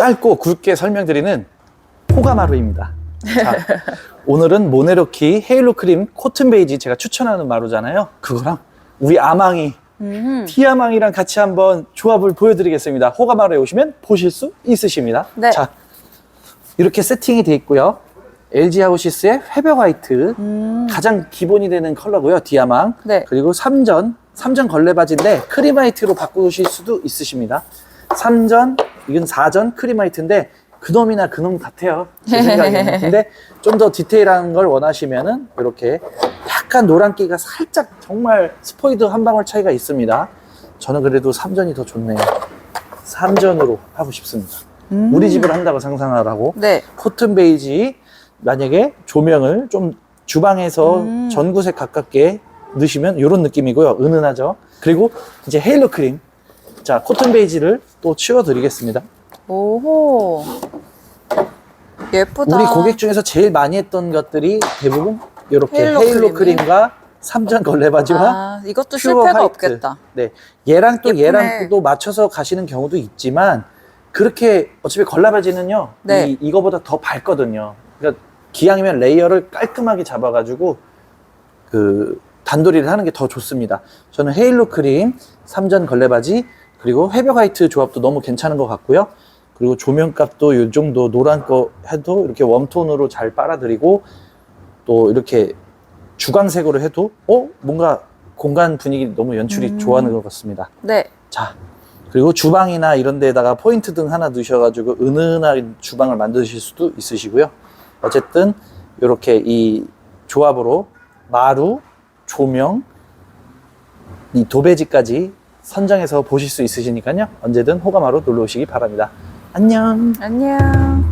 짧고 굵게 설명드리는 포가마루입니다. 자, 오늘은 모네로키 헤일로 크림 코튼 베이지 제가 추천하는 마루잖아요. 그거랑 우리 아망이 음. 티아망이랑 같이 한번 조합을 보여드리겠습니다. 호가마루에 오시면 보실 수 있으십니다. 네. 자, 이렇게 세팅이 되어 있고요. LG 하우시스의 회벽 화이트 음. 가장 기본이 되는 컬러고요. 디아망. 네. 그리고 3전, 3전 걸레 바지인데 크림 화이트로 바꾸실 수도 있으십니다. 3전, 이건 4전 크림 화이트인데 그놈이나 그놈 같아요. 제 생각에는. 근데 좀 더 디테일한 걸 원하시면은 이렇게 약간 노란기가 살짝 정말 스포이드 한 방울 차이가 있습니다. 저는 그래도 3전이 더 좋네요. 3전으로 하고 싶습니다. 음. 우리 집을 한다고 상상하라고. 네. 코튼 베이지 만약에 조명을 좀 주방에서 음. 전구색 가깝게 넣으시면 이런 느낌이고요. 은은하죠. 그리고 이제 헤일로 크림. 자, 코튼 베이지를 또 치워 드리겠습니다. 오호. 예쁘다. 우리 고객 중에서 제일 많이 했던 것들이 대부분 이렇게 헤일로 헤일로, 크림이? 크림과 삼전 걸레 바지와 아, 이것도 퓨어 실패가 화이트. 없겠다. 네. 얘랑 또 예쁘네. 얘랑 또 맞춰서 가시는 경우도 있지만 그렇게 어차피 걸레 바지는요. 네. 이, 이거보다 더 밝거든요. 그러니까 기왕이면 레이어를 깔끔하게 잡아가지고 그 단도리를 하는 게 더 좋습니다. 저는 헤일로 크림, 삼전 걸레 바지 그리고 회벽 화이트 조합도 너무 괜찮은 것 같고요. 그리고 조명값도 이 정도 노란 거 해도 이렇게 웜톤으로 잘 빨아들이고 또 이렇게 주광색으로 해도 어 뭔가 공간 분위기 너무 연출이 음. 좋아하는 것 같습니다. 네. 자 그리고 주방이나 이런 데다가 포인트 등 하나 넣으셔가지고 은은한 주방을 만드실 수도 있으시고요. 어쨌든 이렇게 이 조합으로 마루, 조명, 이 도배지까지 선정해서 보실 수 있으시니까요. 언제든 호가마루 놀러 오시기 바랍니다. 안녕. 안녕.